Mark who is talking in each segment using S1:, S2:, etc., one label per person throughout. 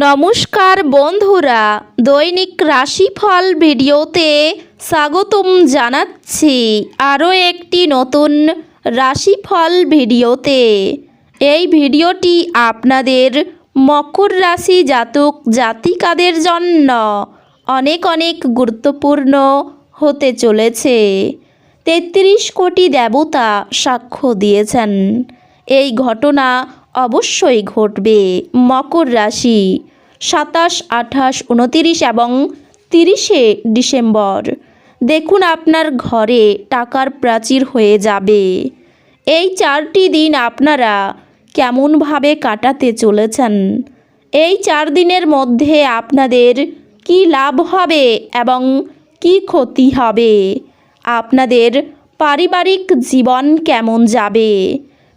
S1: নমস্কার বন্ধুরা, দৈনিক রাশিফল ভিডিওতে স্বাগতম জানাচ্ছি আরও একটি নতুন রাশিফল ভিডিওতে। এই ভিডিওটি আপনাদের মকর রাশি জাতক জাতিকাদের জন্য অনেক অনেক গুরুত্বপূর্ণ হতে চলেছে। তেত্রিশ কোটি দেবতা সাক্ষ্য দিয়েছেন। এই ঘটনা অবশ্যই ঘটবে। মকর রাশি, সাতাশ, আঠাশ, উনতিরিশ এবং তিরিশে ডিসেম্বর। দেখুন আপনার ঘরে টাকার প্রাচীর হয়ে যাবে। এই চারটি দিন আপনারা কেমনভাবে কাটাতে চলেছেন? এই চার দিনের মধ্যে আপনাদের কি লাভ হবে এবং কি ক্ষতি হবে? আপনাদের পারিবারিক জীবন কেমন যাবে?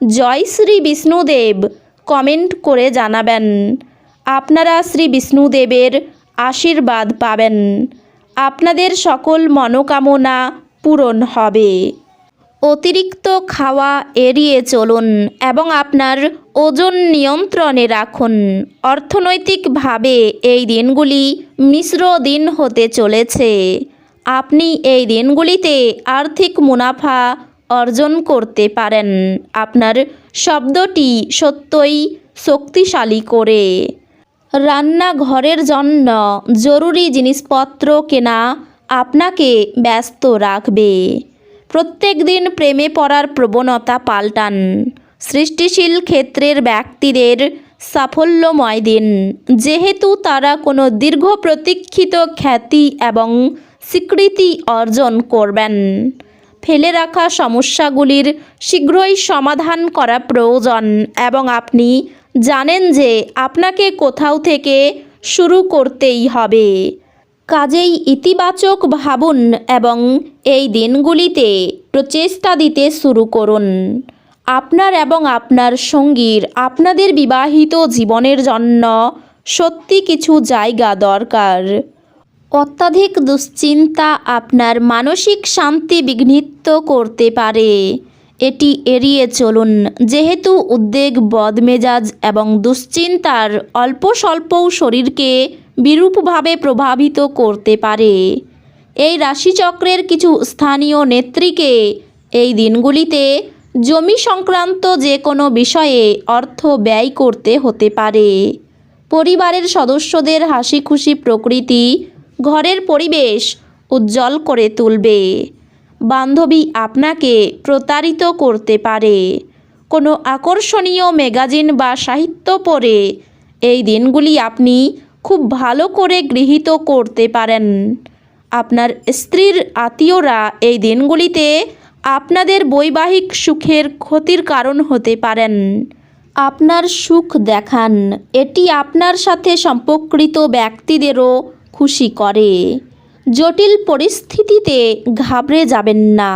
S1: জয় শ্রী বিষ্ণুদেব কমেন্ট করে জানাবেন। আপনারা শ্রী বিষ্ণুদেবের আশীর্বাদ পাবেন। আপনাদের সকল মনোকামনা পূরণ হবে। অতিরিক্ত খাওয়া এড়িয়ে চলুন এবং আপনার ওজন নিয়ন্ত্রণে রাখুন। অর্থনৈতিকভাবে এই দিনগুলি মিশ্র দিন হতে চলেছে। আপনি এই দিনগুলিতে আর্থিক মুনাফা অর্জন করতে পারেন। আপনার শব্দটি সত্যই শক্তিশালী করে। রান্নাঘরের জন্য জরুরি জিনিসপত্র কেনা আপনাকে ব্যস্ত রাখবে। প্রত্যেক দিন প্রেমে পড়ার প্রবণতা পাল্টান। সৃষ্টিশীল ক্ষেত্রের ব্যক্তিদের সাফল্যময় দিন। যেহেতু তারা কোনো দীর্ঘ প্রতীক্ষিত খ্যাতি এবং স্বীকৃতি অর্জন করবেন। ফেলে রাখা সমস্যাগুলির শীঘ্রই সমাধান করা প্রয়োজন এবং আপনি জানেন যে আপনাকে কোথাও থেকে শুরু করতেই হবে। কাজেই ইতিবাচক ভাবুন এবং এই দিনগুলিতে প্রচেষ্টা দিতে শুরু করুন। আপনার এবং আপনার সঙ্গীর, আপনাদের বিবাহিত জীবনের জন্য সত্যি কিছু জায়গা দরকার। অত্যাধিক দুশ্চিন্তা আপনার মানসিক শান্তি বিঘ্নিত করতে পারে। এটি এড়িয়ে চলুন। যেহেতু উদ্বেগ, বদমেজাজ এবং দুশ্চিন্তার অল্প স্বল্পও শরীরকে বিরূপভাবে প্রভাবিত করতে পারে। এই রাশিচক্রের কিছু স্থানীয় নেত্রীকে এই দিনগুলিতে জমি সংক্রান্ত যে কোনো বিষয়ে অর্থ ব্যয় করতে হতে পারে। পরিবারের সদস্যদের হাসি খুশি প্রকৃতি ঘরের পরিবেশ উজ্জ্বল করে তুলবে। বান্ধবী আপনাকে প্রতারিত করতে পারে। কোনো আকর্ষণীয় ম্যাগাজিন বা সাহিত্য পড়ে এই দিনগুলি আপনি খুব ভালো করে গৃহীত করতে পারেন। আপনার স্ত্রীর আত্মীয়রা এই দিনগুলিতে আপনাদের বৈবাহিক সুখের ক্ষতির কারণ হতে পারেন। আপনার সুখ দেখান। এটি আপনার সাথে সম্পর্কিত ব্যক্তিদেরও খুশি করে। জটিল পরিস্থিতিতে ঘাবড়ে যাবেন না।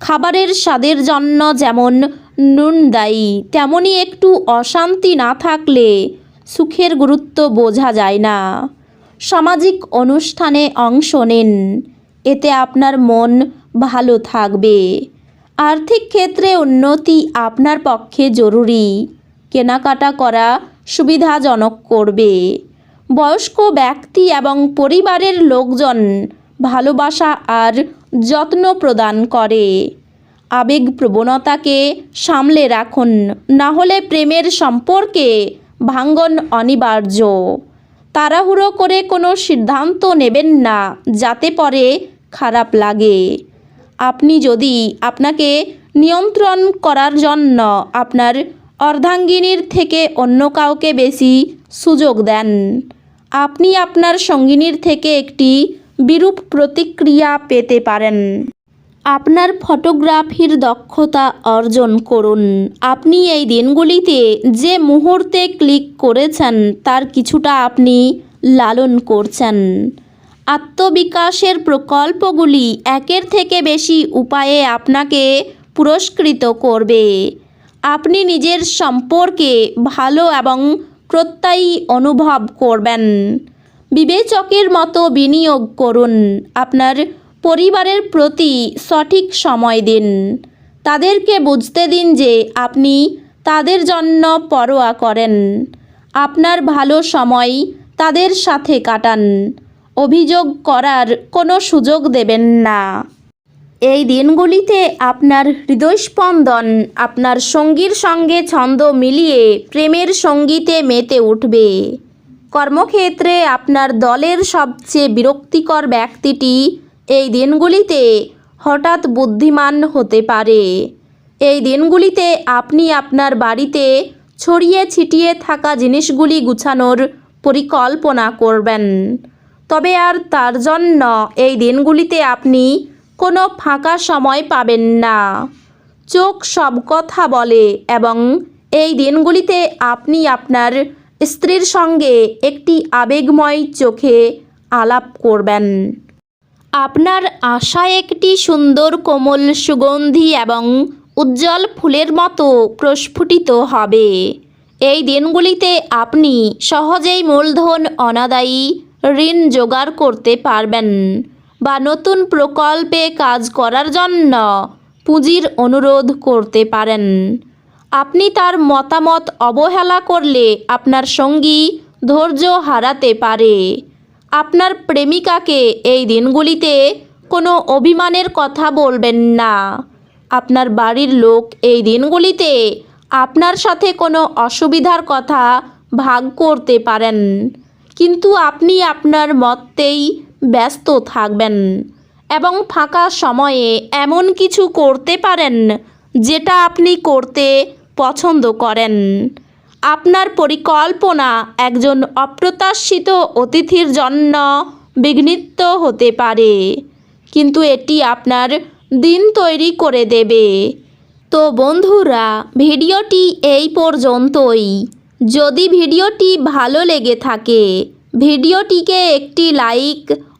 S1: খাবারের স্বাদের জন্য যেমন নুন দায়ী তেমনই একটু অশান্তি না থাকলে সুখের গুরুত্ব বোঝা যায় না। সামাজিক অনুষ্ঠানে অংশ নিন, এতে আপনার মন ভালো থাকবে। আর্থিক ক্ষেত্রে উন্নতি আপনার পক্ষে জরুরি। কেনাকাটা করা সুবিধাজনক করবে। বয়স্ক ব্যক্তি এবং পরিবারের লোকজন ভালোবাসা আর যত্ন প্রদান করে। আবেগ প্রবণতাকে সামলে রাখুন, না হলে প্রেমের সম্পর্কে ভাঙ্গন অনিবার্য। তাড়াহুড়ো করে কোনো সিদ্ধান্ত নেবেন না, যাতে পরে খারাপ লাগে। আপনি যদি আপনাকে নিয়ন্ত্রণ করার জন্য আপনার অর্ধাঙ্গিনীর থেকে অন্য কাউকে বেশি সুযোগ দেন। আপনি আপনার সঙ্গিনীর থেকে একটি বিরূপ প্রতিক্রিয়া পেতে পারেন। আপনার ফটোগ্রাফির দক্ষতা অর্জন করুন। আপনি এই দিনগুলিতে যে মুহূর্তে ক্লিক করেছেন, তার কিছুটা আপনি লালন করছেন। আত্মবিকাশের প্রকল্পগুলি একের থেকে বেশি উপায়ে আপনাকে পুরস্কৃত করবে। আপনি নিজের সম্পর্কে ভালো এবং প্রত্যয়ী অনুভব করবেন। বিবেচকের মতো বিনিয়োগ করুন। আপনার পরিবারের প্রতি সঠিক সময় দিন। তাদেরকে বুঝতে দিন যে আপনি তাদের জন্য পরোয়া করেন। আপনার ভালো সময় তাদের সাথে কাটান। অভিযোগ করার কোনো সুযোগ দেবেন না। এই দিনগুলিতে আপনার হৃদয়স্পন্দন, আপনার সঙ্গীর সঙ্গে ছন্দ মিলিয়ে প্রেমের সঙ্গীতে মেতে উঠবে। কর্মক্ষেত্রে আপনার দলের সবচেয়ে বিরক্তিকর ব্যক্তিটি এই দিনগুলিতে হঠাৎ বুদ্ধিমান হতে পারে। এই দিনগুলিতে আপনি আপনার বাড়িতে ছড়িয়ে ছিটিয়ে থাকা জিনিসগুলি গুছানোর পরিকল্পনা করবেন। তবে আর তার জন্য এই দিনগুলিতে আপনি কোনো ফাঁকা সময় পাবেন না। চোখ সব কথা বলে এবং এই দিনগুলিতে আপনি আপনার স্ত্রীর সঙ্গে একটি আবেগময় চোখে আলাপ করবেন। আপনার আশা একটি সুন্দর কোমল সুগন্ধি এবং উজ্জ্বল ফুলের মতো প্রস্ফুটিত হবে। এই দিনগুলিতে আপনি সহজেই মূলধন অনাদায়ী ঋণ জোগাড় করতে পারবেন। বা নতুন প্রকল্পে কাজ করার জন্য পুঁজির অনুরোধ করতে পারেন। আপনি তার মতামত অবহেলা করলে আপনার সঙ্গী ধৈর্য হারাতে পারে। আপনার প্রেমিকাকে এই দিনগুলিতে কোনো অভিমানের কথা বলবেন না। আপনার বাড়ির লোক এই দিনগুলিতে আপনার সাথে কোনো অসুবিধার কথা ভাগ করতে পারেন। কিন্তু আপনি আপনার মতেই ব্যস্ত থাকবেন এবং ফাঁকা সময়ে এমন কিছু করতে পারেন যেটা আপনি করতে পছন্দ করেন। আপনার পরিকল্পনা একজন অপ্রত্যাশিত অতিথির জন্য বিঘ্নিত হতে পারে, কিন্তু এটি আপনার দিন তৈরি করে দেবে। তো বন্ধুরা, ভিডিওটি এই পর্যন্তই। যদি ভিডিওটি ভালো লেগে থাকে, ভিডিওটিকে একটি লাইক